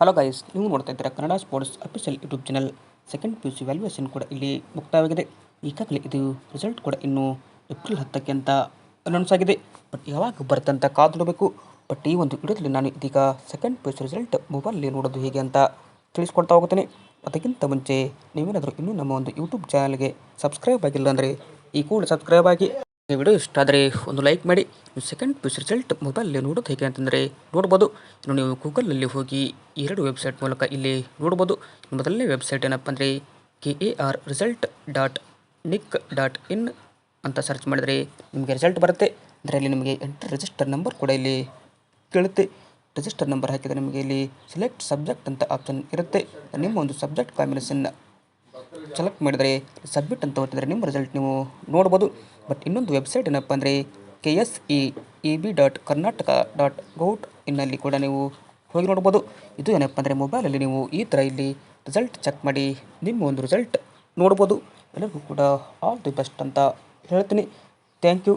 Hello guys ನೀವು ನೋಡ್ತಾ ಇದ್ದೀರಾ Kannada sports official YouTube channel second P U C valuation ಕೂಡ ಇಲ್ಲಿ ಮುಕ್ತಾಯವಾಗಿದೆ. ಈಗಾಗಲೇ ಇದು ರಿಸಲ್ಟ್ ಕೂಡ ಇನ್ನು ಏಪ್ರಿಲ್ ಹತ್ತಕ್ಕೆ ಅಂತ ಅನೌನ್ಸ್ ಆಗಿದೆ. ಬಟ್ ಯಾವಾಗ ಬರುತ್ತೆ ಅಂತ ಕಾದು ನೋಡಬೇಕು. ಬಟ್ ಈ ಒಂದು ವಿಡಿಯೋದಲ್ಲಿ ನಾನು ಇದೀಗ second P U C result ಮೊಬೈಲಲ್ಲಿ ನೋಡೋದು ಹೇಗೆ ಅಂತ ತಿಳಿಸ್ಕೊಡ್ತಾ ಹೋಗ್ತೇನೆ. ಅದಕ್ಕಿಂತ ಮುಂಚೆ ನೀವೇನಾದರೂ ಇನ್ನೂ ನಮ್ಮ ಒಂದು ಯೂಟ್ಯೂಬ್ ಚಾನಲ್ಗೆ ಸಬ್ಸ್ಕ್ರೈಬ್ ಆಗಿಲ್ಲ ಅಂದರೆ ಈ ಕೂಡ ಸಬ್ಸ್ಕ್ರೈಬ್ ಆಗಿ. ಈ ವಿಡಿಯೋ ಇಷ್ಟ ಆದರೆ ಒಂದು ಲೈಕ್ ಮಾಡಿ. ಸೆಕೆಂಡ್ ಪಿ ಯು ರಿಸಲ್ಟ್ ಮೊಬೈಲಲ್ಲಿ ನೋಡೋದು ಹೇಗೆ ಅಂತಂದರೆ ನೋಡ್ಬೋದು. ಇನ್ನು ನೀವು ಗೂಗಲಲ್ಲಿ ಹೋಗಿ ಎರಡು ವೆಬ್ಸೈಟ್ ಮೂಲಕ ಇಲ್ಲಿ ನೋಡ್ಬೋದು. ಮೊದಲನೇ ವೆಬ್ಸೈಟ್ ಏನಪ್ಪ ಅಂದರೆ K A R result dot nic dot in ಅಂತ ಸರ್ಚ್ ಮಾಡಿದರೆ ನಿಮಗೆ ರಿಸಲ್ಟ್ ಬರುತ್ತೆ. ಅದರಲ್ಲಿ ನಿಮಗೆ ಎಂಟ್ರಿ ರಿಜಿಸ್ಟರ್ ನಂಬರ್ ಕೂಡ ಇಲ್ಲಿ ಕೇಳುತ್ತೆ. ರಿಜಿಸ್ಟರ್ ನಂಬರ್ ಹಾಕಿದರೆ ನಿಮಗೆ ಇಲ್ಲಿ ಸೆಲೆಕ್ಟ್ ಸಬ್ಜೆಕ್ಟ್ ಅಂತ ಆಪ್ಷನ್ ಇರುತ್ತೆ. ನಿಮ್ಮ ಒಂದು ಸಬ್ಜೆಕ್ಟ್ ಕಾಂಬಿನೇಷನ್ ಸೆಲೆಕ್ಟ್ ಮಾಡಿದರೆ ಸಬ್ಮಿಟ್ ಅಂತ ಒತ್ತಿದರೆ ನಿಮ್ಮ ರಿಸಲ್ಟ್ ನೀವು ನೋಡ್ಬೋದು. ಬಟ್ ಇನ್ನೊಂದು ವೆಬ್ಸೈಟ್ ಏನಪ್ಪ ಅಂದರೆ K S E E B dot Karnataka dot gov ಇನ್ನಲ್ಲಿ ಕೂಡ ನೀವು ಹೋಗಿ ನೋಡ್ಬೋದು. ಇದು ಏನಪ್ಪ ಅಂದರೆ ಮೊಬೈಲಲ್ಲಿ ನೀವು ಈ ಥರ ಇಲ್ಲಿ ರಿಸಲ್ಟ್ ಚೆಕ್ ಮಾಡಿ ನಿಮ್ಮ ಒಂದು ರಿಸಲ್ಟ್ ನೋಡ್ಬೋದು. ಎಲ್ಲರಿಗೂ ಕೂಡ ಆಲ್ ದಿ ಬೆಸ್ಟ್ ಅಂತ ಹೇಳ್ತೀನಿ. Thank you